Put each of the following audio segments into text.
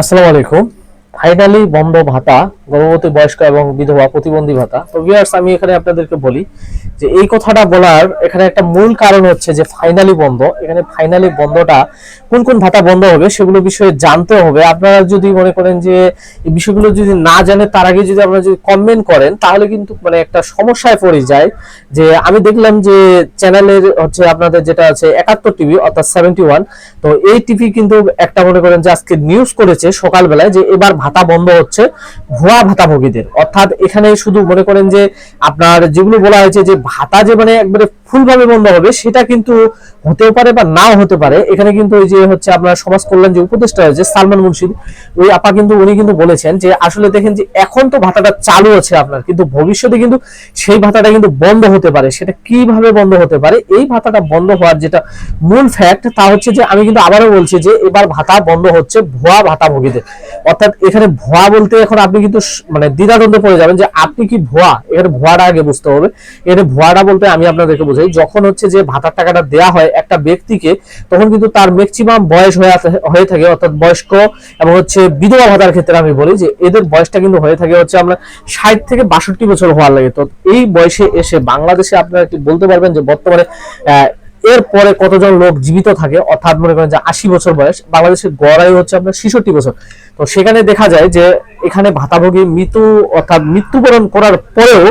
আসসালামু আলাইকুম। ফাইনালি বন্ধ ভাতা, গর্ভবতী বয়স্ক এবং বিধবা প্রতিবন্ধী ভাতা। তো ভিউয়ার্স আমি এখানে আপনাদেরকে বলি যে এই কথাটা বলার এখানে একটা মূল কারণ হচ্ছে যে ফাইনালি বন্ধ। এখানে ফাইনালি বন্ধটা কোন কোন ভাতা বন্ধ হবে সেগুলো বিষয়ে জানতে হবে। আপনারা যদি মনে করেন যে এই বিষয়গুলো যদি না জানে, তার আগে যদি আপনারা যদি কমেন্ট করেন, তাহলে কিন্তু মানে একটা সমস্যায় পড়ে যায়। যে আমি দেখলাম যে চ্যানেলের হচ্ছে আপনাদের যেটা আছে একাত্তর টিভি, অর্থাৎ সেভেন্টি ওয়ান তো এই টিভি কিন্তু একটা মনে করেন যে আজকে নিউজ করেছে সকালবেলায় যে এবার ভাতা বন্ধ হচ্ছে ভুয়া ভাতাভোগীদের অর্থাৎ এখানে শুধু মনে করেন যে আপনার যেগুলো বলা হয়েছে যে ভাতা যে মানে একবারে ফুলভাবে বন্ধ হবে, সেটা কিন্তু হতেও পারে বা নাও হতে পারে। এখানে কিন্তু ওই যে হচ্ছে আপনার সমাজ কল্যাণ যে উপদেষ্টা হয়েছে সালমান মুর্শিদ ওই আপা কিন্তু, উনি কিন্তু বলেছেন যে, আসলে দেখেন যে, এখন তো ভাতাটা চালু আছে আপনার, কিন্তু ভবিষ্যতে কিন্তু সেই ভাতাটা কিন্তু বন্ধ হতে পারে। সেটা কীভাবে বন্ধ হতে পারে? এই ভাতাটা বন্ধ হওয়ার যেটা মূল ফ্যাক্ট তা হচ্ছে যে, আমি কিন্তু আবারও বলছি যে, এবার ভাতা বন্ধ হচ্ছে ভুয়া ভাতা ভাতাভোগীদের। অর্থাৎ এখানে ভুয়া বলতে এখন আপনি কিন্তু মানে দ্বিধাদ্বন্দ্বে পড়ে যাবেন যে, আপনি কি ভুয়া? এখানে ভুয়াটা আগে বুঝতে হবে। এখানে ভুয়াটা বলতে আমি আপনাদেরকে বোঝাই যখন হচ্ছে যে ভাতার টাকাটা দেয়া হয় একটা ব্যক্তিকে, তখন কিন্তু তার ম্যাক্সিমাম বয়স হয়ে হয়ে থাকে, অর্থাৎ বয়স্ক এবং হচ্ছে বিধবা ভাতার ক্ষেত্রে আমি বলি যে এদের বয়সটা কিন্তু হয়ে থাকে হচ্ছে আমরা ষাট থেকে বাষট্টি বছর হওয়ার লাগে। তো এই বয়সে এসে বাংলাদেশে আপনারা কি বলতে পারবেন যে বর্তমানে এরপরে কতজন লোক জীবিত থাকে, অর্থাৎ মনে করেন যে আশি বছর বয়স বাংলাদেশের গড় আয়ু হচ্ছে আপনার ছেষট্টি বছর। তো সেখানে দেখা যায় যে এখানে ভাতাভোগী মৃত্যু, অর্থাৎ মৃত্যুবরণ করার পরেও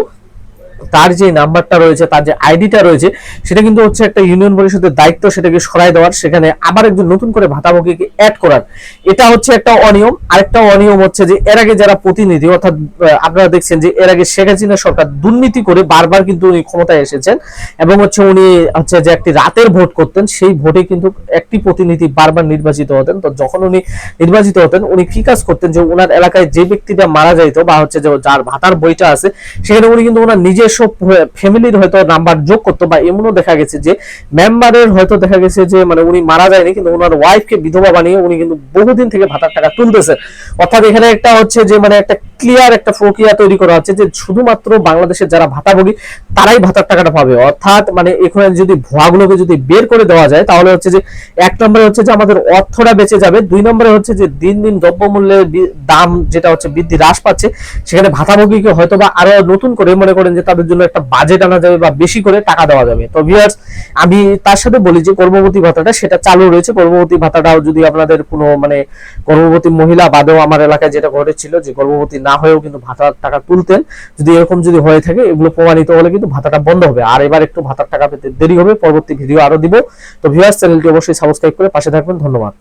তার যে নাম্বারটা রয়েছে, তার যে আইডিটা রয়েছে, সেটা কিন্তু হচ্ছে একটা ইউনিয়ন পরিষদের দায়িত্ব, সেটাকে সরাই দেওয়ার, সেখানে আবার একজন নতুন করে ভাতাভোগীকে অ্যাড করার। এটা হচ্ছে একটা অনিয়ম। আরেকটা অনিয়ম হচ্ছে যে, এর আগে যারা প্রতিনিধি, অর্থাৎ আপনারা দেখছেন যে, এর আগে শেখ হাসিনা সরকার দুর্নীতি করে বারবার কিন্তু উনি ক্ষমতায় এসেছেন এবং হচ্ছে উনি হচ্ছে যে একটি রাতের ভোট করতেন, সেই ভোটে কিন্তু একটি প্রতিনিধি বারবার নির্বাচিত হতেন। তো যখন উনি নির্বাচিত হতেন, উনি কি কাজ করতেন যে ওনার এলাকায় যে ব্যক্তিটা মারা যাইতো বা হচ্ছে যে, যার ভাতার বইটা আছে, সেখানে উনি কিন্তু ওনার নিজস্ব ফ্যামিলির হয়তো নাম্বার যোগ করতো বা এমনও দেখা গেছে যে মেম্বারের হয়তো দেখা গেছে যে মানে উনি মারা যায়নি, কিন্তু ওনার ওয়াইফকে বিধবা বানিয়ে উনি কিন্তু বহুদিন থেকে ভাতার টাকা তুলতেছে। অর্থাৎ এখানে একটা হচ্ছে যে মানে একটা ক্লিয়ার একটা প্রক্রিয়া তৈরি করা হচ্ছে যে, শুধুমাত্র বাংলাদেশের যারা ভাতাভোগী, তারাই ভাতার টাকাটা পাবে। অর্থাৎ মানে এখানে যদি ভুয়াগুলোকে যদি বের করে দেওয়া যায়, তাহলে হচ্ছে যে, এক নম্বরে হচ্ছে যে আমাদের অর্থটা বেঁচে যাবে, দুই নম্বরে হচ্ছে যে, দিন দিন দ্রব্যমূল্যের দাম যেটা হচ্ছে বৃদ্ধি হ্রাস পাচ্ছে, সেখানে ভাতাভোগীকে হয়তো বা আরও নতুন করে মনে করেন যে, তাদের জন্য একটা বাজেট আনা যাবে বা বেশি করে টাকা দেওয়া যাবে। তো ভিউয়ার্স আমি তার সাথে বলি যে গর্ভবতী ভাতাটা সেটা চালু রয়েছে। গর্ভবতী ভাতাটাও যদি আপনাদের কোনো মানে গর্ভবতী মহিলা বাদেও আমার এলাকায় যেটা ঘটেছিল যে গর্ভবতী না হয়েও কিন্তু ভাতার টাকা তুলতেন। যদি এরকম যদি হয়ে থাকে, এগুলো প্রমাণিত হলে কিন্তু ভাতাটা বন্ধ হবে। আর এবার একটু ভাতার টাকা পেতে দেরি হবে, পরবর্তী ভিডিও আরও দিব। তো ভিউয়ার্স চ্যানেলটি অবশ্যই সাবস্ক্রাইব করে পাশে থাকবেন। ধন্যবাদ।